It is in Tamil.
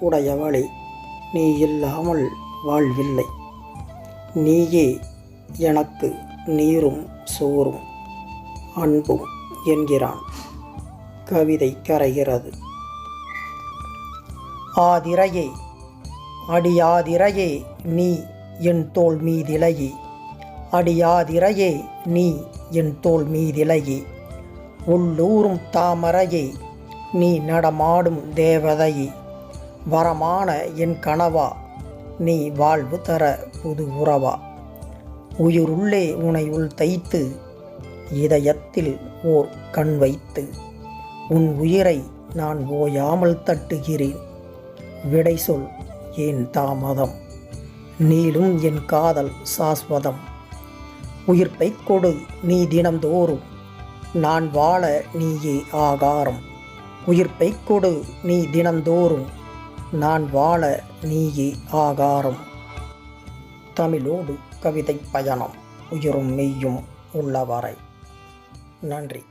உடையவளே நீ இல்லாமல் வாழ்வில்லை. நீயே எனக்கு நீரும் சோறும் அன்பும் என்கிறான். கவிதை கரைகிறது. ஆதிரையே அடியாதிரையே நீ என் தோள் மீதிலையே அடியாதிரையே நீ என் தோள் மீதிலையே உள்ளூரும் தாமரையே நீ நடமாடும் தேவதை வரமான என் கனவா நீ வாழ்வு தர புது உறவா. உயிருள்ளே உனை உள் தைத்து இதயத்தில் ஓர் கண் வைத்து உன் உயிரை நான் ஓயாமல் தட்டுகிறேன். விடை சொல் ஏன் தாமதம்? நீளும் என் காதல் சாஸ்வதம். உயிர்ப்பை கொடு நீ தினந்தோறும். நான் வாழ நீயே ஆகாரம். உயிர்ப்பை கொடு நீ தினந்தோறும். நான் வாழ நீயே ஆகாரம். தமிழோடு கவிதை பயணம். உயிரும் மெய்யும் உள்ளவரை. நன்றி.